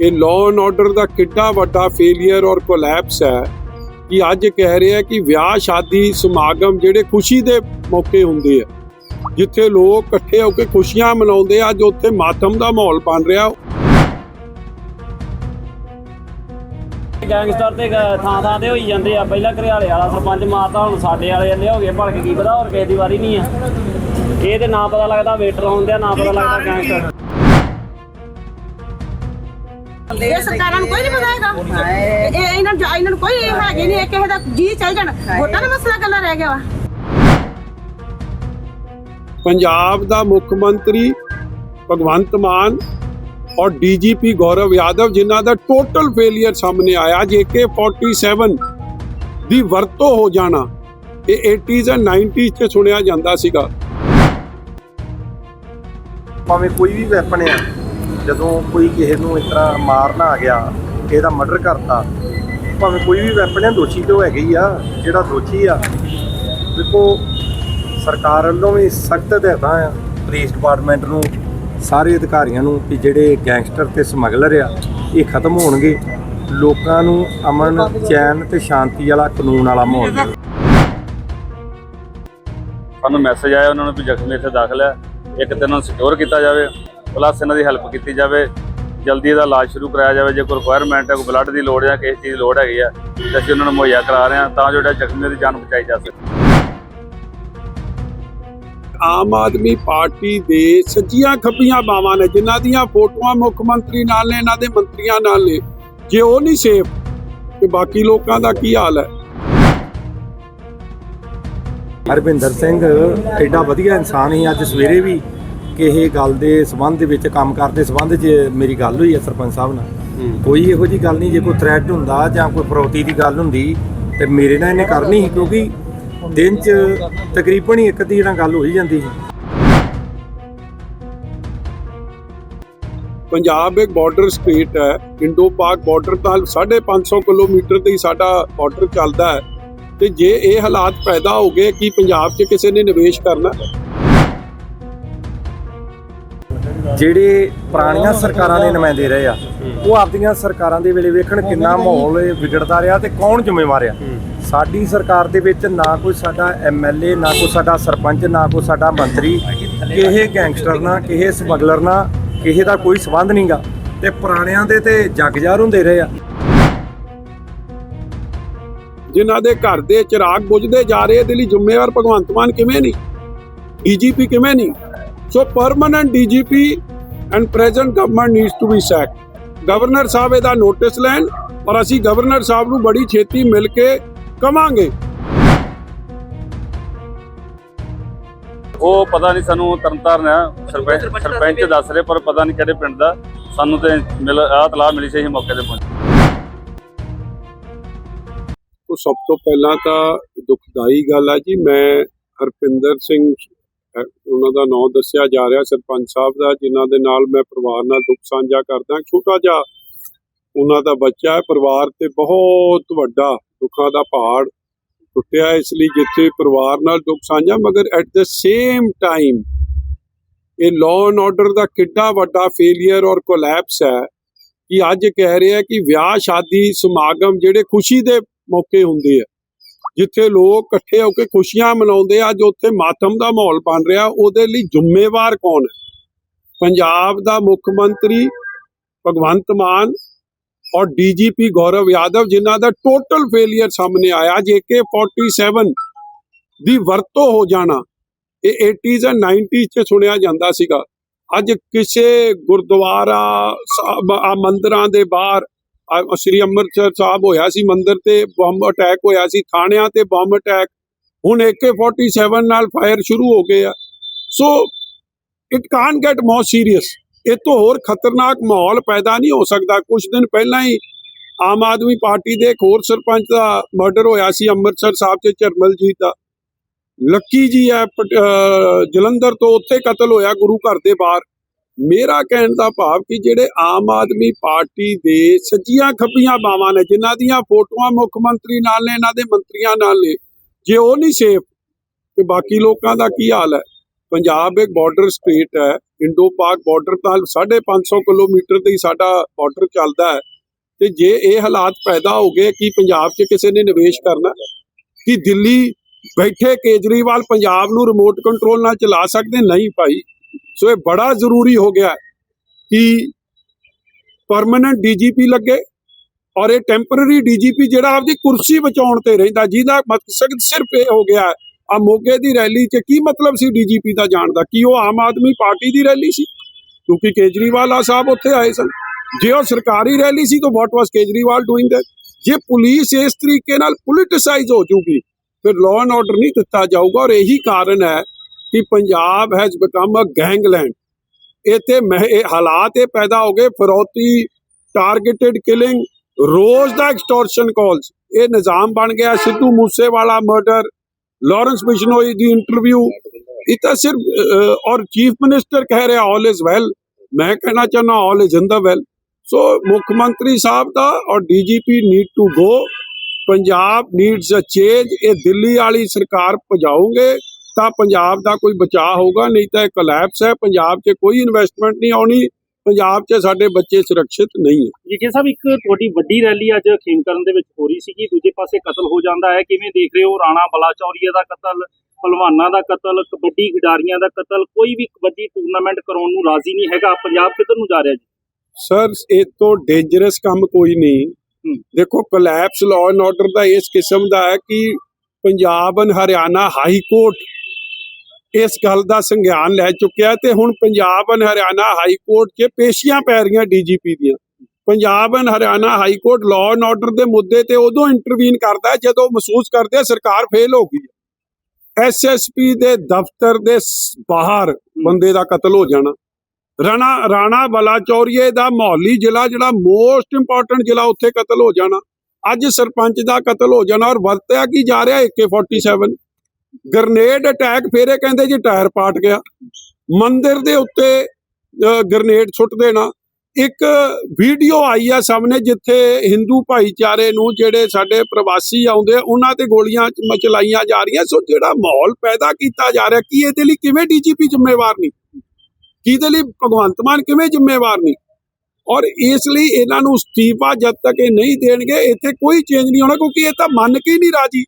ਇਹ law and order ਦਾ ਕਿੱਡਾ ਵੱਡਾ ਫੇਲਿਅਰ ਔਰ ਕੋਲੈਪਸ ਹੈ ਕਿ ਅੱਜ ਕਹਿ ਰਹੇ ਆ ਕਿ ਵਿਆਹ, ਸ਼ਾਦੀ, ਸਮਾਗਮ ਜਿਹੜੇ ਖੁਸ਼ੀ ਦੇ ਮੌਕੇ ਹੁੰਦੇ ਆ, ਜਿੱਥੇ ਲੋਕ ਇਕੱਠੇ ਹੋ ਕੇ ਖੁਸ਼ੀਆਂ ਮਨਾਉਂਦੇ ਆ, ਅੱਜ ਉੱਥੇ ਮਾਤਮ ਦਾ ਮਾਹੌਲ ਬਣ ਰਿਹਾ। ਗੈਂਗਸਟਰ ਤੇ ਥਾਂ ਥਾਂ ਤੇ ਹੋਈ ਜਾਂਦੇ ਆ। ਪਹਿਲਾਂ ਘਰਿਆਲੇ ਵਾਲਾ ਸਰਪੰਚ ਮਾਰਤਾ, ਹੁਣ ਸਾਡੇ ਵਾਲੇ ਜਾਂਦੇ ਹੋ ਗਏ, ਭਲਕ ਕੀ ਪਤਾ ਹੋਰ ਕਿਸੇ ਦੀ ਵਾਰੀ ਨਹੀਂ ਆ। ਇਹ ਤੇ ਨਾ ਪਤਾ ਲੱਗਦਾ ਵੇਟਰ ਹੁੰਦੇ ਆ, ਨਾ ਪਤਾ ਲੱਗਦਾ ਗੈਂਗਸਟਰ ਇਹ ਸਰਕਾਰਾਂ ਨੂੰ ਕੋਈ ਨਹੀਂ ਪਤਾ ਹੈਗਾ। ਇਹ ਇਹਨਾਂ ਨੂੰ ਇਹਨਾਂ ਨੂੰ ਕੋਈ ਹੈਗੇ ਨਹੀਂ ਇਹ ਕਿਸੇ ਦਾ ਜੀ ਚੱਲ ਜਾਣ। ਵੋਟਾਂ ਦਾ ਮਸਲਾ ਕੱਲਾ ਰਹਿ ਗਿਆ ਵਾ। ਪੰਜਾਬ ਦਾ ਮੁੱਖ ਮੰਤਰੀ ਭਗਵੰਤ ਮਾਨ ਔਰ ਡੀਜੀਪੀ ਗੌਰਵ ਯਾਦਵ ਜਿਨ੍ਹਾਂ ਦਾ ਟੋਟਲ ਫੇਲਿਅਰ ਸਾਹਮਣੇ ਆਇਆ ਜੇਕੇ 47 ਦੀ ਵਰਤੋਂ ਹੋ ਜਾਣਾ ਇਹ 80s ਐਂਡ 90s 'ਚ ਸੁਣਿਆ ਜਾਂਦਾ ਸੀਗਾ। ਭਾਵੇਂ ਕੋਈ ਵੀ ਵੈਪਨ ਆ ਜਦੋਂ ਕੋਈ ਕਿਸੇ ਨੂੰ ਇਸ ਤਰ੍ਹਾਂ ਮਾਰਨਾ ਆ ਗਿਆ, ਕਿਸੇ ਦਾ ਮਰਡਰ ਕਰਤਾ, ਭਾਵੇਂ ਕੋਈ ਵੀ ਵੈਪਨ ਆ ਦੋਸ਼ੀ ਤੇ ਉਹ ਹੈਗੇ ਹੀ ਆ, ਜਿਹੜਾ ਦੋਸ਼ੀ ਆ। ਦੇਖੋ, ਸਰਕਾਰ ਵੱਲੋਂ ਵੀ ਸਖਤ ਹਦਾਇਤਾਂ ਆ ਪੁਲਿਸ ਡਿਪਾਰਟਮੈਂਟ ਨੂੰ, ਸਾਰੇ ਅਧਿਕਾਰੀਆਂ ਨੂੰ ਕਿ ਜਿਹੜੇ ਗੈਂਗਸਟਰ ਤੇ ਸਮਗਲਰ ਆ, ਇਹ ਖਤਮ ਹੋਣਗੇ। ਲੋਕਾਂ ਨੂੰ ਅਮਨ, ਚੈਨ ਤੇ ਸ਼ਾਂਤੀ ਵਾਲਾ ਕਾਨੂੰਨ ਵਾਲਾ ਮਾਹੌਲ ਸਾਨੂੰ ਮੈਸੇਜ ਆਇਆ ਉਹਨਾਂ ਨੂੰ ਵੀ ਜ਼ਖਮੀ ਇੱਥੇ ਦਾਖਲ ਹੈ। ਇੱਕ ਤੇ ਉਹਨਾਂ ਨੂੰ ਸਿਕਿਉਰ ਕੀਤਾ ਜਾਵੇ। ਪਲੱਸ ਇਹਨਾਂ ਦੀ ਹੈਲਪ ਕੀਤੀ ਜਾਵੇ ਜਲਦੀ ਇਹਦਾ ਇਲਾਜ ਸ਼ੁਰੂ ਕਰਾਇਆ ਜਾਵੇ ਜੇ ਕੋਈ ਰਿਕੁਆਇਰਮੈਂਟ ਹੈ ਕੋਈ ਬਲੱਡ ਦੀ ਲੋੜ ਜਾਂ ਕਿਸੇ ਚੀਜ਼ ਦੀ ਲੋੜ ਹੈਗੀ ਆ ਤੇ ਅਸੀਂ ਉਹਨਾਂ ਨੂੰ ਮੁਹੱਈਆ ਕਰਾ ਰਹੇ ਹਾਂ ਤਾਂ ਜੋ ਜਿਹੜਾ ਜ਼ਖਮੀ ਦੀ ਜਾਨ ਬਚਾਈ ਜਾ ਸਕੇ। ਆਮ ਆਦਮੀ ਪਾਰਟੀ ਦੇ ਸੱਜੀਆਂ ਖੱਬੀਆਂ ਬਾਵਾਂ ਨੇ ਜਿਨ੍ਹਾਂ ਦੀਆਂ ਫੋਟੋਆਂ ਮੁੱਖ ਮੰਤਰੀ ਨਾਲ ਨੇ ਇਹਨਾਂ ਦੇ ਮੰਤਰੀਆਂ ਨਾਲ ਨੇ ਜੇ ਉਹ ਨਹੀਂ ਸੇਫ ਤੇ ਬਾਕੀ ਲੋਕਾਂ ਦਾ ਕੀ ਹਾਲ ਹੈ? ਹਰਵਿੰਦਰ ਸਿੰਘ ਐਡਾ ਵਧੀਆ ਇਨਸਾਨ ਸੀ ਅੱਜ ਸਵੇਰੇ ਵੀ ਕਿ ਇਹ ਗੱਲ ਦੇ ਸਬੰਧ ਦੇ ਵਿੱਚ ਕੰਮ ਕਰਦੇ ਸਬੰਧ 'ਚ ਮੇਰੀ ਗੱਲ ਹੋਈ ਹੈ ਸਰਪੰਚ ਸਾਹਿਬ ਨਾਲ। ਕੋਈ ਇਹੋ ਜੀ ਗੱਲ ਨਹੀਂ ਜੇ ਕੋਈ ਥ੍ਰੈਟ ਹੁੰਦਾ ਜਾਂ ਕੋਈ ਫਰੋਤੀ ਦੀ ਗੱਲ ਹੁੰਦੀ ਤੇ ਮੇਰੇ ਨਾਲ ਇਹਨੇ ਕਰਨੀ ਸੀ ਕਿਉਂਕਿ ਦਿਨ 'ਚ ਤਕਰੀਬਨ ਹੀ ਇੱਕ ਦੀ ਨਾਲ ਗੱਲ ਹੋ ਹੀ ਜਾਂਦੀ ਸੀ। ਪੰਜਾਬ ਇੱਕ ਬਾਰਡਰ ਸਟੇਟ ਹੈ ਇੰਡੋ ਪਾਕ ਬਾਰਡਰ ਨਾਲ 550 ਕਿਲੋਮੀਟਰ ਤੇ ਹੀ ਸਾਡਾ ਬਾਰਡਰ ਚੱਲਦਾ ਹੈ। ਤੇ ਜੇ ਇਹ ਹਾਲਾਤ ਪੈਦਾ ਹੋ ਗਏ ਕਿ ਪੰਜਾਬ 'ਚ ਕਿਸੇ ਨੇ ਨਿਵੇਸ਼ ਕਰਨਾ ਜਿਹੜੇ ਪੁਰਾਣੀਆਂ ਸਰਕਾਰਾਂ ਦੇ ਨੁਮਾਇੰਦੇ ਰਹੇ ਆ, ਉਹ ਆਪਦੀਆਂ ਸਰਕਾਰਾਂ ਦੇ ਵੇਲੇ ਵੇਖਣ ਕਿੰਨਾ ਮਾਹੌਲ ਵਿਗੜਦਾ ਰਿਹਾ ਤੇ ਕੌਣ ਜ਼ਿੰਮੇਵਾਰ ਆ? ਸਾਡੀ ਸਰਕਾਰ ਦੇ ਵਿੱਚ ਨਾ ਕੋਈ ਸਾਡਾ ਐਮਐਲਏ ਨਾ ਕੋਈ ਸਾਡਾ ਸਰਪੰਚ, ਨਾ ਕੋਈ ਸਾਡਾ ਮੰਤਰੀ ਕਿਸੇ ਗੈਂਗਸਟਰ ਨਾਲ ਕਿਸੇ ਸਮਗਲਰ ਨਾਲ ਕਿਸੇ ਦਾ ਕੋਈ ਸਬੰਧ ਨਹੀਂਗਾ ਤੇ ਪੁਰਾਣਿਆਂ ਦੇ ਤੇ ਜਗਜਾਰ ਹੁੰਦੇ ਰਹੇ ਆ। ਜਿਨ੍ਹਾਂ ਦੇ ਘਰ ਦੇ ਚਿਰਾਗ ਬੁਝਦੇ ਜਾ ਰਹੇ, ਇਹਦੇ ਲਈ ਜ਼ਿੰਮੇਵਾਰ ਭਗਵੰਤ ਮਾਨ ਕਿਵੇਂ ਨਹੀਂ? ਡੀਜੀਪੀ ਕਿਵੇਂ ਨਹੀਂ? So permanent DGP and present government needs to be sack governor ਸਾਹਿਬ ਇਹਦਾ ਨੋਟਿਸ ਲੈਣ ਔਰ ਅਸੀਂ ਗਵਰਨਰ ਸਾਹਿਬ ਨੂੰ ਬੜੀ ਛੇਤੀ ਮਿਲ ਕੇ ਕਵਾਂਗੇ ਉਹ ਪਤਾ ਨਹੀਂ ਸਾਨੂੰ ਤਰਨਤਾਰਨ ਸਰਪੰਚ ਸਰਪੰਚ ਦੱਸ ਰਹੇ ਪਰ ਪਤਾ ਨਹੀਂ ਕਿਹੜੇ ਪਿੰਡ ਦਾ। ਸਾਨੂੰ ਤੇ ਮਿਲ ਆਹ ਤਲਾਹ ਮਿਲੀ ਸੀ ਅਸੀਂ ਮੌਕੇ ਤੇ ਪਹੁੰਚੇ। ਸਭ ਤੋਂ ਪਹਿਲਾਂ ਤਾਂ ਦੁਖਦਾਈ ਗੱਲ ਹੈ ਜੀ ਮੈਂ ਹਰਪਿੰਦਰ ਸਿੰਘ ਉਹਨਾਂ ਦਾ ਨਾਮ ਦੱਸਿਆ ਜਾ ਰਿਹਾ ਸਰਪੰਚ ਸਾਹਿਬ ਦਾ, ਜਿਨ੍ਹਾਂ ਦੇ ਨਾਲ ਮੈਂ ਪਰਿਵਾਰ ਨਾਲ ਦੁੱਖ ਸਾਂਝਾ ਕਰਦਾ। ਛੋਟਾ ਜਿਹਾ ਉਹਨਾਂ ਦਾ ਬੱਚਾ ਹੈ, ਪਰਿਵਾਰ ਤੇ ਬਹੁਤ ਵੱਡਾ ਦੁੱਖਾਂ ਦਾ ਪਹਾੜ ਟੁੱਟਿਆ ਇਸ ਲਈ ਜਿੱਥੇ ਪਰਿਵਾਰ ਨਾਲ ਦੁੱਖ ਸਾਂਝਾ, ਮਗਰ ਐਟ ਦ ਸੇਮ ਟਾਈਮ ਇਹ ਲਾਅ ਐਂਡ ਆਰਡਰ ਦਾ ਕਿੱਡਾ ਵੱਡਾ ਫੇਲਿਅਰ ਔਰ ਕੋਲੈਪਸ ਹੈ ਕਿ ਅੱਜ ਕਹਿ ਰਹੇ ਆ ਕਿ ਵਿਆਹ, ਸ਼ਾਦੀ, ਸਮਾਗਮ ਜਿਹੜੇ ਖੁਸ਼ੀ ਦੇ ਮੌਕੇ ਹੁੰਦੇ ਆ। ਜਿੱਥੇ ਲੋਕ ਇਕੱਠੇ ਹੋ ਕੇ ਖੁਸ਼ੀਆਂ ਮਨਾਉਂਦੇ ਆ, ਅੱਜ ਉੱਥੇ ਮਾਤਮ ਦਾ ਮਾਹੌਲ ਬਣ ਰਿਹਾ। ਉਹਦੇ ਲਈ ਜ਼ਿੰਮੇਵਾਰ ਕੌਣ ਹੈ? ਪੰਜਾਬ ਦਾ ਮੁੱਖ ਮੰਤਰੀ ਭਗਵੰਤ ਮਾਨ ਔਰ ਡੀਜੀਪੀ ਗੌਰਵ ਯਾਦਵ, ਜਿਨ੍ਹਾਂ ਦਾ ਟੋਟਲ ਫੇਲਿਅਰ ਸਾਹਮਣੇ ਆਇਆ। ਜੇਕੇ 47 ਦੀ ਵਰਤੋਂ ਹੋ ਜਾਣਾ, ਇਹ 80s ਐਂਡ 90s 'ਚ ਸੁਣਿਆ ਜਾਂਦਾ ਸੀਗਾ। ਅੱਜ ਕਿਸੇ ਗੁਰਦੁਆਰਾ ਮੰਦਰਾਂ ਦੇ ਬਾਹਰ ਸ੍ਰੀ ਅੰਮ੍ਰਿਤਸਰ ਸਾਹਿਬ ਹੋਇਆ ਸੀ ਮੰਦਿਰ ਤੇ, ਬੰਬ ਅਟੈਕ ਹੋਇਆ ਸੀ, ਥਾਣਿਆਂ ਤੇ ਬੰਬ ਅਟੈਕ ਹੁਣ AK47 ਨਾਲ ਫਾਇਰ ਸ਼ੁਰੂ ਹੋ ਗਏ ਆ। So it can get more serious ਇਹ ਤੋਂ ਹੋਰ ਖਤਰਨਾਕ ਮਾਹੌਲ ਪੈਦਾ ਨਹੀਂ ਹੋ ਸਕਦਾ। ਕੁਝ ਦਿਨ ਪਹਿਲਾਂ ਹੀ ਆਮ ਆਦਮੀ ਪਾਰਟੀ ਦੇ ਇੱਕ ਹੋਰ ਸਰਪੰਚ ਦਾ ਮਰਡਰ ਹੋਇਆ ਸੀ ਅੰਮ੍ਰਿਤਸਰ ਸਾਹਿਬ 'ਚ, ਚਰਮਲਜੀਤ ਦਾ। ਲੱਕੀ ਜੀ ਹੈ ਜਲੰਧਰ ਤੋਂ ਉੱਥੇ ਕਤਲ ਹੋਇਆ ਗੁਰੂ ਘਰ ਦੇ ਬਾਹਰ। ਮੇਰਾ ਕਹਿਣ ਦਾ ਭਾਵ ਕਿ ਜਿਹੜੇ ਆਮ ਆਦਮੀ ਪਾਰਟੀ ਦੇ ਸੱਜੀਆਂ ਖੱਬੀਆਂ ਬਾਵਾਂ ਨੇ, ਜਿਨ੍ਹਾਂ ਦੀਆਂ ਫੋਟੋਆਂ ਮੁੱਖ ਮੰਤਰੀ ਨਾਲ ਨੇ, ਇਹਨਾਂ ਦੇ ਮੰਤਰੀਆਂ ਨਾਲ ਨੇ, ਜੇ ਉਹ ਨਹੀਂ ਸੇਫ ਤੇ ਬਾਕੀ ਲੋਕਾਂ ਦਾ ਕੀ ਹਾਲ ਹੈ? ਪੰਜਾਬ ਇੱਕ ਬਾਰਡਰ ਸਟੇਟ ਹੈ, ਇੰਡੋ ਪਾਕ ਬਾਰਡਰ ਨਾਲ 550 ਕਿਲੋਮੀਟਰ ਤੇ ਹੀ ਸਾਡਾ ਬਾਰਡਰ ਚੱਲਦਾ ਹੈ। ਤੇ ਜੇ ਇਹ ਹਾਲਾਤ ਪੈਦਾ ਹੋ ਗਏ ਕਿ ਪੰਜਾਬ 'ਚ ਕਿਸੇ ਨੇ ਨਿਵੇਸ਼ ਕਰਨਾ, ਕਿ ਦਿੱਲੀ ਬੈਠੇ ਕੇਜਰੀਵਾਲ ਪੰਜਾਬ ਨੂੰ ਰਿਮੋਟ ਕੰਟਰੋਲ ਨਾਲ ਚਲਾ ਸਕਦੇ? ਨਹੀਂ ਭਾਈ। ਸੋ ਇਹ ਬੜਾ ਜ਼ਰੂਰੀ ਹੋ ਗਿਆ ਕਿ ਪਰਮਨੈਂਟ ਡੀਜੀਪੀ ਲੱਗੇ ਔਰ ਇਹ ਟੈਂਪਰੇਰੀ ਡੀਜੀਪੀ ਜਿਹੜਾ ਆਪਦੀ ਕੁਰਸੀ ਬਚਾਉਣ ਤੇ ਰਹਿੰਦਾ, ਜਿਹਦਾ ਮਕਸਦ ਸਿਰਫ ਇਹ ਹੋ ਗਿਆ ਆ ਮੋਗੇ ਦੀ ਰੈਲੀ 'ਚ ਕੀ ਮਤਲਬ ਸੀ ਡੀਜੀਪੀ ਦਾ ਜਾਣ ਦਾ? ਕੀ ਉਹ ਆਮ ਆਦਮੀ ਪਾਰਟੀ ਦੀ ਰੈਲੀ ਸੀ? ਕਿਉਂਕਿ ਕੇਜਰੀਵਾਲ ਆ ਸਾਹਿਬ ਉੱਥੇ ਆਏ ਸਨ। ਜੇ ਉਹ ਸਰਕਾਰੀ ਰੈਲੀ ਸੀ ਤਾਂ what was Kejriwal doing that ਜੇ ਪੁਲਿਸ ਇਸ ਤਰੀਕੇ ਨਾਲ ਪੋਲਿਟਿਸਾਈਜ਼ ਹੋ ਜੂਗੀ, ਫਿਰ ਲਾਅ ਐਂਡ ਆਰਡਰ ਨਹੀਂ ਦਿੱਤਾ ਜਾਊਗਾ ਔਰ ਇਹੀ ਕਾਰਨ ਹੈ ਕਿ Punjab has become a gangland ਇੱਥੇ ਮਹਿ- ਹਾਲਾਤ ਇਹ ਪੈਦਾ ਹੋ ਗਏ, ਫਰੌਤੀ ਟਾਰਗੇਟਡ ਕਿਲਿੰਗ ਰੋਜ਼ ਦਾ ਐਕਸਟੋਰਸ਼ਨ ਕਾਲਸ ਇਹ ਨਿਜ਼ਾਮ ਬਣ ਗਿਆ, ਸਿੱਧੂ ਮੂਸੇਵਾਲਾ ਮਰਡਰ ਲਾਰੈਂਸ ਬਿਸ਼ਨੋਈ ਦੀ ਇੰਟਰਵਿਊ ਇਹ ਤਾਂ ਸਿਰਫ ਔਰ ਚੀਫ ਮਿਨਿਸਟਰ ਕਹਿ ਰਿਹਾ ਆਲ ਇਜ਼ ਵੈਲ ਮੈਂ ਕਹਿਣਾ ਚਾਹੁੰਦਾ all is in the well so ਮੁੱਖ ਮੰਤਰੀ ਸਾਹਿਬ ਦਾ ਔਰ DGP need to go Punjab needs a change ਇਹ ਦਿੱਲੀ ਵਾਲੀ ਸਰਕਾਰ ਭਜਾਓਗੇ ਤਾਂ ਪੰਜਾਬ ਦਾ ਕੋਈ ਬਚਾਅ ਹੋਊਗਾ ਨਹੀਂ ਤਾਂ ਇਹ ਕੋਲੈਪਸ ਹੈ। ਪੰਜਾਬ 'ਚ ਕੋਈ ਇਨਵੈਸਟਮੈਂਟ ਨਹੀਂ ਆਉਣੀ ਪੰਜਾਬ 'ਚ ਸਾਡੇ ਬੱਚੇ ਸੁਰੱਖਿਅਤ ਨਹੀਂ ਹੈ। ਜੀਕੇ ਸਾਹਿਬ ਇੱਕ ਤੁਹਾਡੀ ਵੱਡੀ ਰੈਲੀ ਅੱਜ ਖੇਮਕਰਨ ਦੇ ਵਿੱਚ ਹੋ ਰਹੀ ਸੀਗੀ ਦੂਜੇ ਪਾਸੇ ਕਤਲ ਹੋ ਜਾਂਦਾ ਹੈ। ਕਿਵੇਂ ਦੇਖ ਰਹੇ ਹੋ? ਰਾਣਾ ਬਲਾਚੌਰੀਆ ਦਾ ਕਤਲ ਪਹਿਲਵਾਨਾਂ ਦਾ ਕਤਲ ਕਬੱਡੀ ਖਿਡਾਰੀਆਂ ਦਾ ਕਤਲ ਕੋਈ ਵੀ ਕਬੱਡੀ ਟੂਰਨਾਮੈਂਟ ਕਰਾਉਣ ਨੂੰ ਰਾਜ਼ੀ ਨਹੀਂ ਹੈਗਾ। ਪੰਜਾਬ ਕਿੱਧਰ ਨੂੰ ਜਾ ਰਿਹਾ ਜੀ? ਸਰ ਇਹ ਤੋਂ ਡੇਂਜਰਸ ਕੰਮ ਕੋਈ ਨਹੀਂ। ਦੇਖੋ ਕੋਲੈਪਸ ਲਾਅ ਐਂਡ ਆਰਡਰ ਦਾ ਇਸ ਕਿਸਮ ਦਾ ਹੈ ਕਿ Punjab and Haryana high court ਇਸ ਗੱਲ ਦਾ ਸੰਗਿਆਨ ਲੈ ਚੁੱਕਿਆ ਤੇ ਹੁਣ Punjab and Haryana high court 'ਚ ਪੇਸ਼ੀਆਂ ਪੈ ਰਹੀਆਂ ਡੀਜੀਪੀ ਦੀਆਂ। Punjab and Haryana high court law and order ਦੇ ਮੁੱਦੇ ਤੇ ਉਦੋਂ ਇੰਟਰਵੀਨ ਕਰਦਾ ਜਦੋਂ ਮਹਿਸੂਸ ਕਰਦੇ ਸਰਕਾਰ ਫੇਲ ਹੋ ਗਈ ਐਸਐਸਪੀ ਦੇ ਦਫ਼ਤਰ ਦੇ ਬਾਹਰ ਬੰਦੇ ਦਾ ਕਤਲ ਹੋ ਜਾਣਾ। ਰਾਣਾ ਰਾਣਾ ਬਲਾਚੌਰੀਏ ਦਾ ਮੌਲੀ ਜ਼ਿਲ੍ਹਾ ਜਿਹੜਾ ਮੋਸਟ ਇੰਪੋਰਟੈਂਟ ਜ਼ਿਲ੍ਹਾ ਉੱਥੇ ਕਤਲ ਹੋ ਜਾਣਾ। ਅੱਜ ਸਰਪੰਚ ਦਾ ਕਤਲ ਹੋ ਜਾਣਾ ਔਰ ਵਰਤਿਆ ਕੀ ਜਾ ਰਿਹਾ AK47 ਗ੍ਰਨੇਡ ਅਟੈਕ ਫੇਰੇ ਕਹਿੰਦੇ ਜੀ ਟਾਇਰ ਪਾਟ ਗਿਆ। ਮੰਦਿਰ ਦੇ ਉੱਤੇ ਗ੍ਰਨੇਡ ਸੁੱਟ ਦੇਣਾ। ਇੱਕ ਵੀਡੀਓ ਆਈ ਆ ਸਾਹਮਣੇ ਜਿੱਥੇ ਹਿੰਦੂ ਭਾਈਚਾਰੇ ਨੂੰ ਜਿਹੜੇ ਸਾਡੇ ਪ੍ਰਵਾਸੀ ਆਉਂਦੇ ਆ, ਉਹਨਾਂ ਤੇ ਗੋਲੀਆਂ ਮਚਲਾਈਆਂ ਜਾ ਰਹੀਆਂ। ਸੋ ਜਿਹੜਾ ਮਾਹੌਲ ਪੈਦਾ ਕੀਤਾ ਜਾ ਰਿਹਾ ਕੀ ਇਹਦੇ ਲਈ ਕਿਵੇਂ ਡੀਜੀਪੀ ਜ਼ਿੰਮੇਵਾਰ ਨਹੀਂ? ਕਿਹਦੇ ਲਈ ਭਗਵੰਤ ਮਾਨ ਕਿਵੇਂ ਜ਼ਿੰਮੇਵਾਰ ਨਹੀਂ? ਔਰ ਇਸ ਲਈ ਇਹਨਾਂ ਨੂੰ ਅਸਤੀਫਾ ਜਦ ਤੱਕ ਇਹ ਨਹੀਂ ਦੇਣਗੇ ਇੱਥੇ ਕੋਈ ਚੇਂਜ ਨਹੀਂ ਹੋਣਾ ਕਿਉਂਕਿ ਇਹ ਤਾਂ ਮੰਨ ਕੇ ਹੀ ਨਹੀਂ ਰਾਜੀ।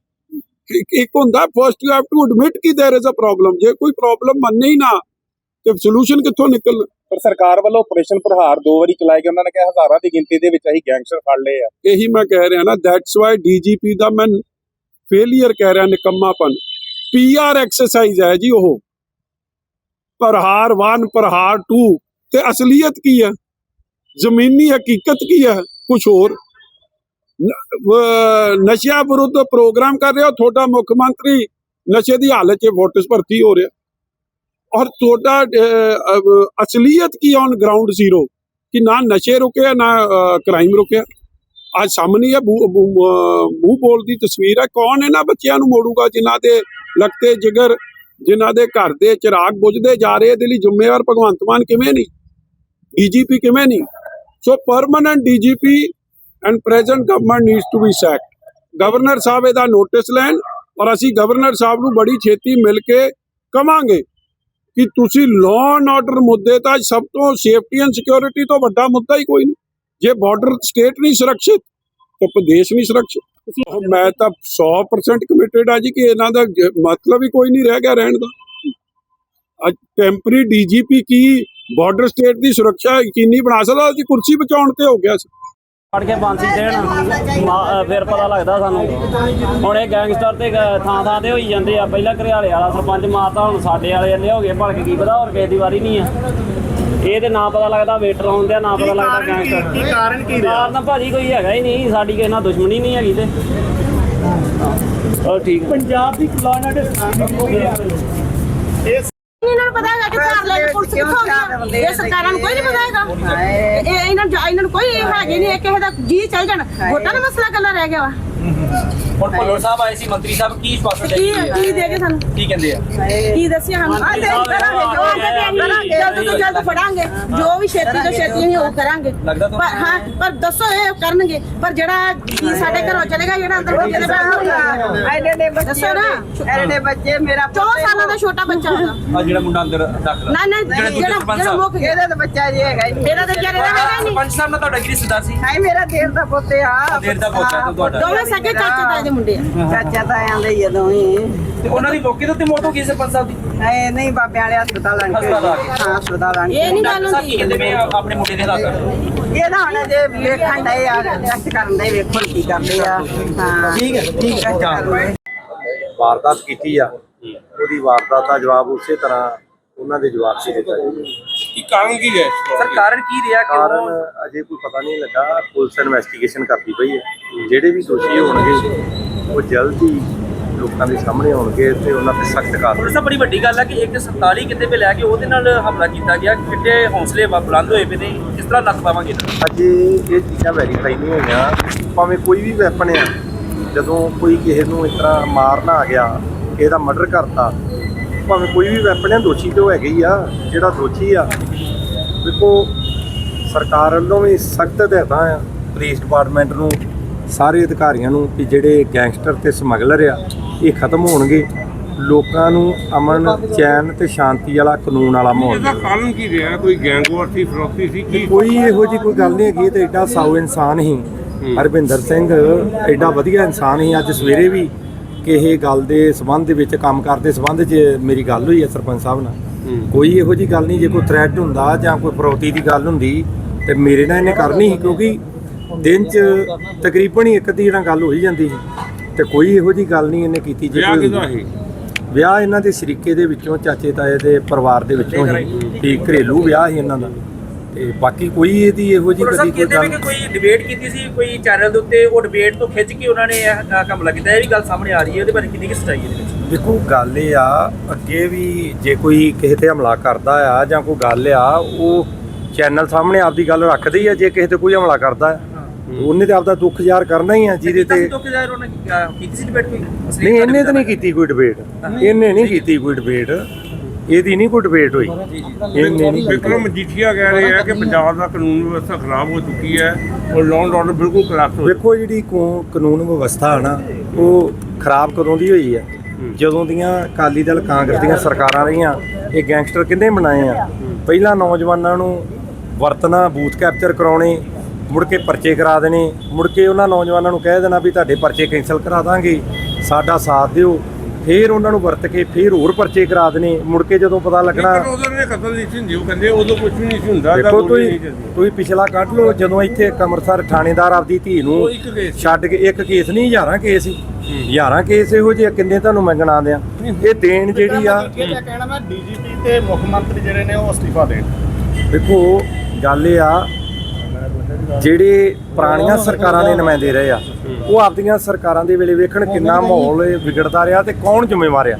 ਇੱਕ- ਇੱਕ ਹੁੰਦਾ first you have to admit ਕਿ देयर इज ਅ ਪ੍ਰੋਬਲਮ ਜੇ ਕੋਈ ਪ੍ਰੋਬਲਮ ਮੰਨੇ ਹੀ ਨਾ ਤੇ ਸੋਲੂਸ਼ਨ ਕਿੱਥੋਂ ਨਿਕਲ ਪਰ ਸਰਕਾਰ ਵੱਲੋਂ ਆਪਰੇਸ਼ਨ ਪ੍ਰਹਾਰ ਦੋ ਵਾਰੀ ਚਲਾਏ ਗਏ ਉਹਨਾਂ ਨੇ ਕਿਹਾ ਹਜ਼ਾਰਾਂ ਦੀ ਗਿਣਤੀ ਦੇ ਵਿੱਚ ਅਸੀਂ ਗੈਂਗਸਟਰ ਫੜ ਲਏ ਆ ਇਹੀ ਮੈਂ ਕਹਿ ਰਿਹਾ ਨਾ ਦੈਟਸ ਵਾਈ ਡੀਜੀਪੀ ਦਾ ਮੈਂ ਫੇਲਿਅਰ ਕਹਿ ਰਿਹਾ ਨਿਕੰਮਾਪਨ ਪੀਆਰ ਐਕਸਰਸਾਈਜ਼ ਹੈ ਜੀ ਉਹ ਪ੍ਰਹਾਰ 1 ਪ੍ਰਹਾਰ 2 ਤੇ ਅਸਲੀਅਤ ਕੀ ਹੈ ਜ਼ਮੀਨੀ ਹਕੀਕਤ ਕੀ ਹੈ ਕੁਝ ਹੋਰ ਨ- ਵ- ਨਸ਼ਿਆਂ ਵਿਰੁੱਧ ਪ੍ਰੋਗਰਾਮ ਕਰ ਰਿਹਾ। ਤੁਹਾਡਾ ਮੁੱਖ ਮੰਤਰੀ ਨਸ਼ੇ ਦੀ ਹਾਲਤ 'ਚ ਵੋਟਸ ਭਰਤੀ ਹੋ ਰਿਹਾ। ਔਰ ਤੁਹਾਡਾ ਅਸਲੀਅਤ ਕੀ ਔਨ ਗਰਾਊਂਡ ਜ਼ੀਰੋ ਕਿ ਨਾ ਨਸ਼ੇ ਰੁਕਿਆ, ਨਾ ਕ੍ਰਾਈਮ ਰੁਕਿਆ। ਅੱਜ ਸਾਹਮਣੇ ਹੈ ਮੂੰਹ ਮੂੰਹ- ਬੋਲ ਦੀ ਤਸਵੀਰ ਹੈ ਕੌਣ ਇਹਨਾਂ ਬੱਚਿਆਂ ਨੂੰ ਮੋੜੂਗਾ ਜਿਨ੍ਹਾਂ ਦੇ ਲਗਤੇ ਜਿਗਰ, ਜਿਨ੍ਹਾਂ ਦੇ ਘਰ ਦੇ ਚਿਰਾਗ ਬੁਝਦੇ ਜਾ ਰਹੇ? ਇਹਦੇ ਲਈ ਜ਼ਿੰਮੇਵਾਰ ਭਗਵੰਤ ਮਾਨ ਕਿਵੇਂ ਨਹੀਂ? ਡੀਜੀਪੀ ਕਿਵੇਂ ਨਹੀਂ? So permanent DGP and present government needs to be sacked governor ਸਾਹਿਬ ਇਹਦਾ ਨੋਟਿਸ ਲੈਣ ਔਰ ਅਸੀਂ ਗਵਰਨਰ ਸਾਹਿਬ ਨੂੰ ਬੜੀ ਛੇਤੀ ਮਿਲ ਕੇ ਕਵਾਂਗੇ ਕਿ ਤੁਸੀਂ ਲਾਅ ਐਂਡ ਆਰਡਰ ਮੁੱਦੇ ਤਾਂ ਸਭ ਤੋਂ ਸੇਫਟੀ ਐਂਡ ਸਿਕਿਉਰਿਟੀ ਤੋਂ ਵੱਡਾ ਮੁੱਦਾ ਹੀ ਕੋਈ ਨਹੀਂ ਜੇ ਬਾਰਡਰ ਸਟੇਟ ਨਹੀਂ ਸੁਰੱਖਿਅਤ ਤਾਂ ਪ੍ਰਦੇਸ਼ ਨਹੀਂ ਸੁਰੱਖਿਅਤ ਮੈਂ ਤਾਂ 100% ਕਮਿਟਿਡ ਆ ਜੀ ਕਿ ਇਹਨਾਂ ਦਾ ਮਤਲਬ ਹੀ ਕੋਈ ਨਹੀਂ ਰਹਿ ਗਿਆ ਰਹਿਣ ਦਾ ਅੱਜ ਟੈਂਪਰੀ ਡੀਜੀਪੀ ਕੀ ਬਾਰਡਰ ਸਟੇਟ ਦੀ ਸੁਰੱਖਿਆ ਯਕੀਨੀ ਬਣਾ ਸਕਦਾ ਉਹਦੀ ਕੁਰਸੀ ਬਚਾਉਣ ਤੇ ਹੋ ਗਿਆ ਸੀ ਫੜ ਕੇ ਫਾਂਸੀ ਦੇਣ ਮਾ- ਫਿਰ ਪਤਾ ਲੱਗਦਾ ਸਾਨੂੰ। ਹੁਣ ਇਹ ਗੈਂਗਸਟਰ ਤੇ ਗ- ਥਾਂ ਥਾਂ ਤੇ ਹੋਈ ਜਾਂਦੇ ਆ। ਪਹਿਲਾਂ ਘਰਿਆਲੇ ਵਾਲਾ ਸਰਪੰਚ ਮਾਰਤਾ ਹੁਣ ਸਾਡੇ ਵਾਲੇ ਜੰਨੇ ਹੋ ਗਏ ਭਲਕ ਕੀ ਪਤਾ ਹੋਰ ਕਿਸੇ ਦੀ ਵਾਰੀ ਨਹੀਂ ਆ। ਇਹ ਤੇ ਨਾ ਪਤਾ ਲੱਗਦਾ ਵੇਟਰ ਹੁੰਦੇ ਆ ਨਾ ਪਤਾ ਲੱਗਦਾ ਗੈਂਗਸਟਰ ਕੀ ਕਾਰਨ ਕੀ ਰਿਹਾ? ਕਾਰਨ ਭਾਜੀ ਕੋਈ ਹੈਗਾ ਹੀ ਨਹੀਂ ਸਾਡੀ ਕਿਸੇ ਨਾਲ ਦੁਸ਼ਮਣੀ ਨਹੀਂ ਹੈਗੀ ਤੇ। ਹਾਂ ਠੀਕ ਪੰਜਾਬ ਦੀ ਲਾਅ ਐਂਡ ਇਹਨਾਂ ਨੂੰ ਪਤਾ ਹੈਗਾ ਕਿ ਘਰ ਲੈ ਕੇ ਪੁਲਿਸ ਕਿੱਥੋਂ ਹੈ ਇਹ ਸਰਕਾਰਾਂ ਨੂੰ ਕੋਈ ਨਹੀਂ ਪਤਾ ਹੈਗਾ। ਇਹ ਇਹਨਾਂ ਨੂੰ ਇਹਨਾਂ ਨੂੰ ਕੋਈ ਹੈਗੇ ਨਹੀਂ ਇਹ ਕਿਸੇ ਦਾ ਜੀ ਚੱਲ ਜਾਣ। ਵੋਟਾਂ ਦਾ ਮਸਲਾ ਕੱਲਾ ਰਹਿ ਗਿਆ ਵਾ। ਹੁਣ ਭੱਲਰ ਸਾਹਿਬ ਆਏ ਸੀ ਮੰਤਰੀ ਸਾਹਿਬ ਕੀ ਸਵਾਸਨ ਦੇ ਕੀ ਕੀ ਦੇ ਕੇ ਸਾਨੂੰ? ਕੀ ਕਹਿੰਦੇ ਆ? ਕੀ ਦੱਸਿਆ ਸਾਨੂੰ? ਆ ਦੇ ਕਰਾਂਗੇ ਜੋ ਆਂਦੇ ਕਰਾਂਗੇ ਜਲਦ ਤੋਂ ਜਲਦ ਫੜਾਂਗੇ। ਜੋ ਵੀ ਛੇਤੀ ਤੋਂ ਛੇਤੀ ਅਸੀਂ ਉਹ ਕਰਾਂਗੇ। ਲੱਗਦਾ ਤੁਹਾਨੂੰ- ਪਰ ਹਾਂ ਪਰ ਦੱਸੋ ਇਹ ਕਰਨਗੇ। ਪਰ ਜਿਹੜਾ ਕੀ ਸਾਡੇ ਘਰੋਂ ਚਲੇਗਾ ਜਿਹੜਾ ਅੰਦਰ ਬੱਚੇ ਦੇ ਬੈਠ ਐਡੇ ਦੇ ਬੱਚੇ ਦੱਸੋ ਨਾ। ਐਡੇ ਬੱਚੇ ਮੇਰਾ 4 ਸਾਲਾਂ ਦਾ ਛੋਟਾ ਬੱਚਾ ਹੈਗਾ ਆ ਜਿਹੜਾ ਮੁੰਡਾ ਅੰਦਰ ਦਾਖਲ ਨਾ ਨਾ ਜਿਹੜਾ ਦੂਜੇ ਜਿਹੜਾ ਸਰਪੰਚ ਜਿਹੜਾ ਸਾਹਿਬ। ਮੁੱਕ ਗਿਆ ਇਹਦਾ ਤਾਂ ਬੱਚਾ ਜੀ ਹੈਗਾ ਹੀ ਨਹੀਂ। ਇਹਦਾ ਤਾਂ ਵਿਚਾਰੇ ਦਾ ਹੈਗਾ ਹੀ ਨਹੀਂ। ਸਰਪੰਚ ਸਾਹਿਬ ਨਾਲ ਤੁਹਾਡਾ ਕੀ ਰਿਸ਼ਤਾ ਸੀ? ਹਾਏ ਮੇਰਾ ਦੇਰ ਦਾ ਪੁੱਤ ਆ। ਦੇਰ ਦਾ ਪੁੱਤ ਆ ਤੁਹਾਡਾ। ਦੋਵੇਂ ਸਕੇ ਚਾਚੇ ਦੇ ਮੁੰਡੇ ਆ। ਚਾਚਾ ਤਾਂ ਆਂਦੇ ਹੀ ਜਦੋਂ ਹੀ। ਤੇ ਉਹਨਾਂ ਦੀ ਮੌਕੇ ਤੇ ਮੌਤ ਹੋ ਗਈ ਸਰਪੰਚ ਸਾਹਿਬ ਦੀ? ਹਾਏ ਨਹੀਂ ਬਾਬਿਆਂ ਵਾਲੇ ਹਸਪਤਾਲ ਆਣ ਕੇ। ਹਸਪਤਾਲ ਆ ਕੇ। ਹਾਂ ਹਸਪਤਾਲ ਆਣ ਇਹ ਨਹੀਂ ਗੱਲ ਸਾਹਿਬ ਕੀ ਕਹਿੰਦੇ ਹੁੰਦੀ ਵੀ ਆ- ਆਪਣੇ ਮੁੰਡੇ ਦੇ ਹਾਲਾਤ ਇਹਦਾ ਹੁਣ ਜੇ ਵੇਖਣ ਡਏ ਆ ਟੈਸਟ ਕਰਨ ਦੇ ਵੇਖੋ ਕੀ ਕਰਦੇ ਆ। ਹਾਂ। ਠੀਕ ਹੈ ਠੀਕ ਹੈ। ਵਾਰਦਾਤ ਕੀਤੀ ਆ। ਉਹਦੀ ਵਾਰਦਾਤ ਦਾ ਜਵਾਬ ਉਸੇ ਤਰ੍ਹਾਂ ਉਹਨਾਂ ਦੇ ਜਵਾਬ ਸੀ ਦਿੱਤਾ ਜੀ ਕੀ ਕਾਰਨ ਕੀ ਹੈ ਸਰ ਕਾਰਨ ਕੀ ਰਿਹਾ? ਕਿ ਕਾਰਨ ਉਹ ਅਜੇ ਕੋਈ ਪਤਾ ਨਹੀਂ ਲੱਗਾ। ਪੁਲਿਸ ਇਨਵੈਸਟੀਗੇਸ਼ਨ ਕਰਦੀ ਪਈ ਹੈ। ਜਿਹੜੇ ਵੀ ਦੋਸ਼ੀ ਹੋਣਗੇ ਉਹ ਜਲਦੀ ਲੋਕਾਂ ਦੇ ਸਾਹਮਣੇ ਆਉਣਗੇ ਤੇ ਉਹਨਾਂ ਤੇ ਸਖਤ ਕਾਰਵਾਈ ਥੋੜਾ ਬੜੀ ਵੱਡੀ ਗੱਲ ਹੈ ਕਿ 147 ਕਿਤੇ ਪੇ ਲੈ ਕੇ ਉਹਦੇ ਨਾਲ ਹਮਲਾ ਕੀਤਾ ਗਿਆ। ਕਿੱਡੇ ਹੌਸਲੇ ਬੁਲੰਦ ਹੋਏ ਪਏ ਨੇ। ਕਿਸ ਤਰ੍ਹਾਂ ਨੱਕ ਪਾਵਾਂਗੇ? ਅਜੇ ਇਹ ਚੀਜ਼ਾਂ ਵੈਰੀਫਾਈ ਨਹੀਂ ਹੋਈਆਂ। ਭਾਵੇਂ ਕੋਈ ਵੀ ਵੈਪਨ ਆ ਜਦੋਂ ਕੋਈ ਕਿਸੇ ਨੂੰ ਇਸ ਤਰ੍ਹਾਂ ਮਾਰਨ ਆ ਗਿਆ ਕਿਸੇ ਦਾ ਮਰਡਰ ਕਰਤਾ ਭਾਵੇਂ ਕੋਈ ਵੀ ਵੈਪਨ ਆ ਦੋਸ਼ੀ ਤੇ ਹੈਗੇ ਹੀ ਆ ਜਿਹੜਾ ਦੋਸ਼ੀ ਆ। ਦੇਖੋ ਸਰਕਾਰ ਵੱਲੋਂ ਵੀ ਸਖਤ ਹਦਾਇਤਾਂ ਆ। ਪੁਲਿਸ ਡਿਪਾਰਟਮੈਂਟ ਨੂੰ ਸਾਰੇ ਅਧਿਕਾਰੀਆਂ ਨੂੰ ਕਿ ਜਿਹੜੇ ਗੈਂਗਸਟਰ ਤੇ ਸਮਗਲਰ ਆ ਇਹ ਖਤਮ ਹੋਣਗੇ। ਲੋਕਾਂ ਨੂੰ ਅਮਨ ਚੈਨ ਤੇ ਸ਼ਾਂਤੀ ਵਾਲਾ ਕਾਨੂੰਨ ਵਾਲਾ ਮਾਹੌਲ ਇਹਦਾ ਕਾਰਨ ਕੀ ਰਿਹਾ? ਕੋਈ ਗੈਂਗਵਾਰ ਸੀ ਫਰੋਤੀ ਸੀ ਕੀ? ਕੋਈ ਇਹੋ ਜੀ ਕੋਈ ਗੱਲ ਨਹੀਂ ਹੈਗੀ ਇਹ ਤੇ ਐਡਾ ਸਾਊ ਇਨਸਾਨ ਹੀ। ਹਰਵਿੰਦਰ ਸਿੰਘ ਐਡਾ ਵਧੀਆ ਇਨਸਾਨ ਹੀ ਅੱਜ ਸਵੇਰੇ ਵੀ ਕਿਸੇ ਗੱਲ ਦੇ ਸਬੰਧ ਦੇ ਵਿੱਚ ਕੰਮ ਕਰਦੇ ਸਬੰਧ 'ਚ ਮੇਰੀ ਗੱਲ ਹੋਈ ਹੈ ਸਰਪੰਚ ਸਾਹਿਬ ਨਾਲ। ਕੋਈ ਇਹੋ ਜੀ ਗੱਲ ਨਹੀਂ ਜੇ ਕੋਈ ਥ੍ਰੈਟ ਹੁੰਦਾ ਜਾਂ ਕੋਈ ਫਰੋਤੀ ਦੀ ਗੱਲ ਹੁੰਦੀ ਤੇ ਮੇਰੇ ਨਾਲ ਇਹਨੇ ਕਰਨੀ ਸੀ ਕਿਉਂਕਿ ਦਿਨ 'ਚ ਤਕਰੀਬਨ ਹੀ ਇੱਕ ਦੀ ਨਾਲ ਗੱਲ ਹੋਈ ਜਾਂਦੀ ਸੀ ਤੇ ਕੋਈ ਇਹੋ ਜੀ ਗੱਲ ਨਹੀਂ ਇਹਨੇ ਕੀਤੀ ਜੇ ਵਿਆਹ ਸੀ? ਵਿਆਹ ਇਹਨਾਂ ਦੇ ਸ਼ਰੀਕੇ ਦੇ ਵਿੱਚੋਂ ਚਾਚੇ ਤਾਏ ਦੇ ਪਰਿਵਾਰ ਦੇ ਵਿੱਚੋਂ ਹੀ। ਵੀ ਘਰੇਲੂ ਵਿਆਹ ਸੀ ਇਹਨਾਂ ਦਾ। ਤੇ ਬਾਕੀ ਕੋਈ ਇਹਦੀ ਇਹੋ ਜੀ ਕਦੀ ਕੋਈ ਗੱਲ ਕੋਈ ਡਿਬੇਟ ਕੀਤੀ ਸੀ ਕੋਈ ਚੈਨਲ ਦੇ ਉੱਤੇ ਉਹ ਡਿਬੇਟ ਤੋਂ ਖਿੱਚ ਕੇ ਉਹਨਾਂ ਨੇ ਇਹ ਹਮਲਾ ਕੀਤਾ। ਇਹ ਵੀ ਗੱਲ ਸਾਹਮਣੇ ਆ ਰਹੀ ਹੈ ਉਹਦੇ ਬਾਰੇ ਕਿੰਨੀ ਕਿ ਸੱਚਾਈ ਹੈ ਇਹਦੇ ਵਿੱਚ? ਦੇਖੋ ਗੱਲ ਇਹ ਆ ਅੱਗੇ ਵੀ ਜੇ ਕੋਈ ਕਿਸੇ ਤੇ ਹਮਲਾ ਕਰਦਾ ਆ ਜਾਂ ਕੋਈ ਗੱਲ ਆ ਉਹ ਚੈਨਲ ਸਾਹਮਣੇ ਆਪਦੀ ਗੱਲ ਰੱਖਦੇ ਹੀ ਆ ਜੇ ਕਿਸੇ ਤੇ ਕੋਈ ਹਮਲਾ ਕਰਦਾ ਆ। ਉਹਨੇ ਤੇ ਆਪਦਾ ਦੁੱਖ ਜ਼ਾਹਰ ਕਰਨਾ ਹੀ ਆ ਜਿਹਦੇ ਤੇ ਤੋਂ ਕਿਦਾਂ ਉਹਨਾਂ ਕੀਤੀ? ਸੀ ਡਿਬੇਟ ਕੋਈ? ਨਹੀਂ ਇਹਨੇ ਤਾਂ ਨਹੀਂ ਕੀਤੀ ਕੋਈ ਡਿਬੇਟ ਇਹਨੇ ਨਹੀਂ ਕੀਤੀ ਕੋਈ ਡਿਬੇਟ ਇਹਦੀ ਨਹੀਂ ਕੋਈ ਡਿਬੇਟ ਹੋਈ। ਇਹਨੇ ਨਹੀਂ ਵਿਕਰਮ ਮਜੀਠੀਆ ਕਹਿ ਰਹੇ ਆ ਕਿ ਪੰਜਾਬ ਦਾ ਕਾਨੂੰਨ ਵਿਵਸਥਾ ਖਰਾਬ ਹੋ ਚੁੱਕੀ ਹੈ ਔਰ ਲਾਅ ਐਂਡ ਆਰਡਰ ਬਿਲਕੁਲ ਕਲਾਸ ਹੋ ਵੇਖੋ ਜਿਹੜੀ ਕਾਨੂੰਨ ਵਿਵਸਥਾ ਹੈ ਨਾ ਉਹ ਖਰਾਬ ਕਦੋਂ ਦੀ ਹੋਈ ਹੈ? ਜਦੋਂ ਦੀਆਂ ਅਕਾਲੀ ਦਲ ਕਾਂਗਰਸ ਦੀਆਂ ਸਰਕਾਰਾਂ ਰਹੀਆਂ ਇਹ ਗੈਂਗਸਟਰ ਕਿੰਨੇ ਬਣਾਏ ਆ? ਪਹਿਲਾਂ ਨੌਜਵਾਨਾਂ ਨੂੰ ਵਰਤਣਾ ਬੂਥ ਕੈਪਚਰ ਕਰਾਉਣੇ ਮੁੜ ਕੇ ਪਰਚੇ ਕਰਾ ਦੇਣੇ। ਮੁੜ ਕੇ ਉਹਨਾਂ ਨੌਜਵਾਨਾਂ ਨੂੰ ਕਹਿ ਦੇਣਾ ਵੀ ਤੁਹਾਡੇ ਪਰਚੇ ਕੈਂਸਲ ਕਰਾ ਦਾਂਗੇ। ਸਾਡਾ ਸਾਥ ਦਿਓ। ਫੇਰ ਉਹਨਾਂ ਨੂੰ ਵਰਤ ਕੇ ਫੇਰ ਹੋਰ ਪਰਚੇ ਕਰਾ ਦੇਣੇ। ਮੁੜ ਕੇ ਜਦੋਂ ਪਤਾ ਲੱਗਣਾ ਪਰ ਉਦੋਂ ਨੇ ਕਤਲ ਨਹੀਂ ਸੀ ਹੁੰਦੀ ਉਹ ਕਹਿੰਦੇ ਉਦੋਂ ਕੁਝ ਵੀ ਨਹੀਂ ਸੀ ਹੁੰਦਾ ਤਾਂ ਦੇਖੋ ਗੋਲੀ ਤੁਸੀਂ ਪਿਛਲਾ ਕੱਢ ਲਓ। ਜਦੋਂ ਇੱਥੇ ਇੱਕ ਅੰਮ੍ਰਿਤਸਰ ਥਾਣੇਦਾਰ ਆਪਦੀ ਧੀ ਨੂੰ। ਛੱਡ ਕੇ ਇੱਕ ਕੇਸ ਨਹੀਂ ਹਜ਼ਾਰਾਂ ਕੇਸ ਸੀ। ਹਜ਼ਾਰਾਂ ਕੇਸ ਇਹੋ ਜਿਹੇ ਕਿੰਨੇ ਤੁਹਾਨੂੰ ਮੈਂ ਗਿਣਾ ਦਿਆਂ। ਇਹ ਦੇਣ ਜਿਹੜੀ ਆ ਕਹਿਣਾ ਮੈਂ ਡੀਜੀਪੀ ਤੇ ਮੁੱਖ ਮੰਤਰੀ ਜਿਹੜੇ ਨੇ ਉਹ ਅਸਤੀਫਾ ਦੇਣ। ਦੇਖੋ ਗੱਲ ਇਹ ਆ ਜਿਹੜੇ ਪੁਰਾਣੀਆਂ ਸਰਕਾਰਾਂ ਦੇ ਨੁਮਾਇੰਦੇ ਰਹੇ ਆ, ਉਹ ਆਪਦੀਆਂ ਸਰਕਾਰਾਂ ਦੇ ਵੇਲੇ ਵੇਖਣ ਕਿੰਨਾ ਮਾਹੌਲ ਵਿਗੜਦਾ ਰਿਹਾ ਤੇ ਕੌਣ ਜ਼ਿੰਮੇਵਾਰ ਆ?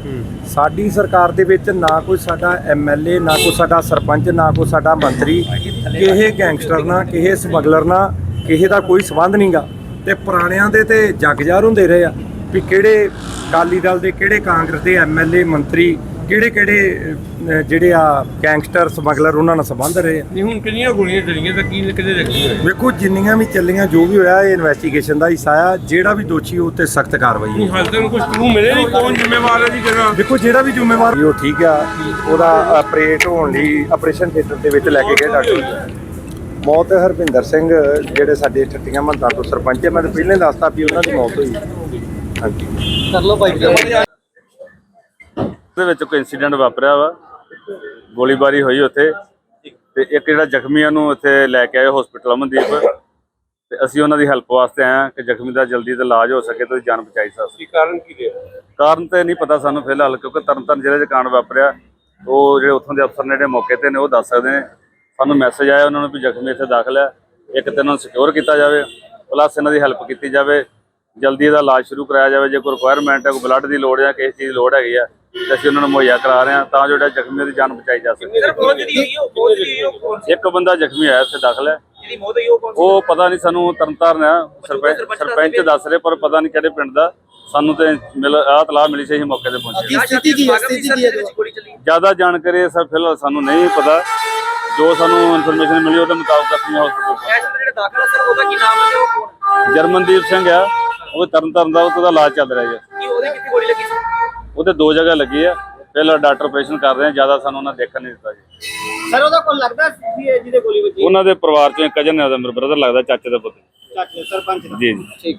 ਸਾਡੀ ਸਰਕਾਰ ਦੇ ਵਿੱਚ ਨਾ ਕੋਈ ਸਾਡਾ ਐਮਐਲਏ ਨਾ ਕੋਈ ਸਾਡਾ ਸਰਪੰਚ, ਨਾ ਕੋਈ ਸਾਡਾ ਮੰਤਰੀ ਕਿਸੇ ਗੈਂਗਸਟਰ ਨਾਲ ਕਿਸੇ ਸਮਗਲਰ ਨਾਲ ਕਿਸੇ ਦਾ ਕੋਈ ਸਬੰਧ ਨਹੀਂਗਾ ਤੇ ਪੁਰਾਣਿਆਂ ਦੇ ਤੇ ਜਗਜਾਰ ਹੁੰਦੇ ਰਹੇ ਆ ਵੀ ਕਿਹੜੇ ਅਕਾਲੀ ਦਲ ਦੇ, ਕਿਹੜੇ ਕਾਂਗਰਸ ਦੇ ਐਮਐਲਏ ਮੰਤਰੀ ਕਿਹੜੇ ਕਿਹੜੇ ਜਿਹੜੇ ਆ ਗੈਂਗਸਟਰ ਸਮਗਲਰ ਉਹਨਾਂ ਨਾਲ ਸੰਬੰਧ ਰਹੇ ਆ? ਨਹੀਂ ਹੁਣ ਕਿੰਨੀਆਂ ਗੋਲੀਆਂ ਚੱਲੀਆਂ ਤਾਂ ਕੀ ਕਿਤੇ ਜ਼ਖਮੀ ਹੋਏ ਵੇਖੋ ਜਿੰਨੀਆਂ ਵੀ ਚੱਲੀਆਂ ਜੋ ਵੀ ਹੋਇਆ ਇਹ ਇਨਵੈਸਟੀਗੇਸ਼ਨ ਦਾ ਹਿੱਸਾ ਆ। ਜਿਹੜਾ ਵੀ ਦੋਸ਼ੀ ਉਹ ਤੇ ਸਖਤ ਕਾਰਵਾਈ ਨਹੀਂ ਹੈ ਹਾਲ ਤੱਕ ਕੁਝ ਕਲੂ ਮਿਲੇ ਨਹੀਂ ਕੌਣ ਜ਼ਿੰਮੇਵਾਰ ਹੈ ਜੀ ਜਗ੍ਹਾ? ਵੇਖੋ ਜਿਹੜਾ ਵੀ ਜ਼ਿੰਮੇਵਾਰ ਉਹ ਠੀਕ ਆ ਉਹਦਾ ਆਪਰੇਟ ਹੋਣ ਲਈ ਆਪਰੇਸ਼ਨ ਥੀਏਟਰ ਦੇ ਵਿੱਚ ਲੈ ਕੇ ਗਏ ਡਾਕਟਰ ਮੌਤ ਹਰਪਿੰਦਰ ਸਿੰਘ ਜਿਹੜੇ ਸਾਡੇ ਠੱਟੀਆਂ ਮੰਤਾਂ ਤੋਂ ਸਰਪੰਚ ਹੈ ਮੈਂ ਤਾਂ ਪਹਿਲਾਂ ਹੀ ਦੱਸਤਾ ਵੀ ਉਹਨਾਂ ਦੀ ਮੌਤ ਹੋਈ। ਹਾਂਜੀ। ਦੇ ਵਿੱਚ ਕੋਈ ਇਨਸੀਡੈਂਟ ਵਾਪਰਿਆ ਵਾ। ਗੋਲੀਬਾਰੀ ਹੋਈ ਉੱਥੇ। ਤੇ ਇੱਕ ਜਿਹੜਾ ਜ਼ਖਮੀ ਆ ਨੂੰ ਉੱਥੇ ਲੈ ਕੇ ਆਏ ਹਸਪੀਟਲ ਅਮਨਦੀਪ। ਤੇ ਅਸੀਂ ਉਹਨਾਂ ਦੀ ਹੈਲਪ ਵਾਸਤੇ ਆਏ ਹਾਂ ਕਿ ਜ਼ਖਮੀ ਦਾ ਜਲਦੀ ਤੇ ਇਲਾਜ ਹੋ ਸਕੇ ਤੇ ਉਹਦੀ ਜਾਨ ਬਚਾਈ ਸਕੇ। ਕੀ ਕਾਰਨ ਕੀ ਰਿਹਾ? ਕਾਰਨ ਤੇ ਨਹੀਂ ਪਤਾ ਸਾਨੂੰ ਫਿਲਹਾਲ ਕਿਉਂਕਿ ਤਰਨਤਾਰਨ ਜ਼ਿਲ੍ਹੇ 'ਚ ਕਾਂਡ ਵਾਪਰਿਆ। ਉਹ ਜਿਹੜੇ ਉੱਥੋਂ ਦੇ ਅਫਸਰ ਨੇ ਜਿਹੜੇ ਮੌਕੇ ਤੇ ਨੇ ਉਹ ਦੱਸ ਸਕਦੇ ਨੇ। ਸਾਨੂੰ ਮੈਸੇਜ ਆਇਆ ਉਹਨਾਂ ਨੂੰ ਵੀ ਜ਼ਖਮੀ ਇੱਥੇ ਦਾਖਲ ਹੈ। ਇੱਕ ਤੇ ਉਹਨਾਂ ਨੂੰ ਸਿਕਿਉਰ ਕੀਤਾ ਜਾਵੇ। ਪਲੱਸ ਇਹਨਾਂ ਦੀ ਹੈਲਪ ਕੀਤੀ ਜਾਵੇ। ਜਲਦੀ ਇਹਦਾ ਇਲਾਜ ਸ਼ੁਰੂ ਕਰਾਇਆ ਜਾਵੇ। ਜੇ ਕੋਈ ਰਿਕੁਆਇਰਮੈਂਟ ਹੈ ਕੋਈ ਬਲੱਡ ਦੀ ਲੋੜ ਜਾਂ ਕਿਸੇ ਚੀਜ਼ ਦੀ ਲੋੜ ਹੈਗੀ ਆ ਤੇ ਅਸੀਂ ਉਹਨਾਂ ਨੂੰ ਮੁਹੱਈਆ ਕਰਾ ਰਹੇ ਹਾਂ ਤਾਂ ਜੋ ਜਿਹੜਾ ਜ਼ਖਮੀ ਦੀ ਜਾਨ ਬਚਾਈ ਜਾ ਸਕੇ। ਸਰ ਬਹੁਤ ਜਿਹੜੀ ਹੋਈ ਉਹ ਬਹੁਤ ਜਿਹੜੀ ਹੋਈ ਉਹ ਇੱਕ ਬੰਦਾ ਜ਼ਖਮੀ ਹੋਇਆ ਇੱਥੇ ਦਾਖਲ ਹੈ। ਜਿਹਦੀ ਮੌਤ ਹੋਈ ਉਹ ਕੌਣ ਸੀ? ਉਹ ਪਤਾ ਨਹੀਂ ਸਾਨੂੰ ਤਰਨਤਾਰਨ ਆ ਸਰਪੰਚ ਦੱਸ ਰਹੇ ਪਰ ਪਤਾ ਨਹੀਂ ਕਿਹੜੇ ਪਿੰਡ ਦਾ। ਸਾਨੂੰ ਤੇ ਮਿਲ ਆਹ ਤਲਾਹ ਮਿਲੀ ਸੀ ਅਸੀਂ ਮੌਕੇ ਤੇ ਪਹੁੰਚੇ। ਕੀ ਸਥਿਤੀ ਕੀ ਹੈ? ਸਥਿਤੀ ਕੀ ਹੈ ਗੋਲੀ ਚੱਲੀ। ਜ਼ਿਆਦਾ ਜਾਣਕਾਰੀ ਸਰ ਫਿਲਹਾਲ ਸਾਨੂੰ ਨਹੀਂ ਪਤਾ। ਜੋ ਸਾਨੂੰ ਇਨਫੋਰਮੇਸ਼ਨ ਮਿਲੀ ਉਹਦੇ ਮੁਤਾਬਕ ਅਸੀਂ ਹਸਪਤਾਲ ਐਸ ਜਿਹੜੇ ਦਾਖਲ ਆ ਸਰ ਉਹਦਾ ਕੀ ਨਾਮ ਹੈ ਤੇ ਉਹ ਕੌਣ ਜਰਮਨਦੀਪ ਸਿੰਘ ਆ ਉਹ ਤਰਨਤਾਰਨ ਦਾ ਉਹਦਾ ਇਲਾਜ ਚੱਲ ਰਿਹਾ ਜੀ। ਕੀ ਉਹਦੇ ਕਿੱਥੇ ਗੋਲੀ ਲੱਗੀ ਸੀ? ਉਹਦੇ ਦੋ ਜਗ੍ਹਾ ਲੱਗੀ ਆ। ਪਹਿਲਾਂ ਡਾਕਟਰ ਆਪਰੇਸ਼ਨ ਕਰ ਰਹੇ ਆ ਜ਼ਿਆਦਾ ਸਾਨੂੰ ਉਹਨਾਂ ਦੇਖਣ ਨਹੀਂ ਦਿੱਤਾ ਜੀ। ਸਰ ਉਹਦਾ ਕੋਲ ਲੱਗਦਾ ਸੀ ਜਿਹਦੇ ਗੋਲੀ ਵੱਜੀ? ਉਹਨਾਂ ਦੇ ਪਰਿਵਾਰ ਚੋਂ ਇੱਕ ਕਜਨ ਹੈ ਉਹਦਾ ਮੇਰਾ ਬ੍ਰਦਰ ਲੱਗਦਾ ਚਾਚੇ ਦਾ ਪੁੱਤ। ਚਾਚੇ ਸਰਪੰਚ ਜੀ ਜੀ। ਠੀਕ।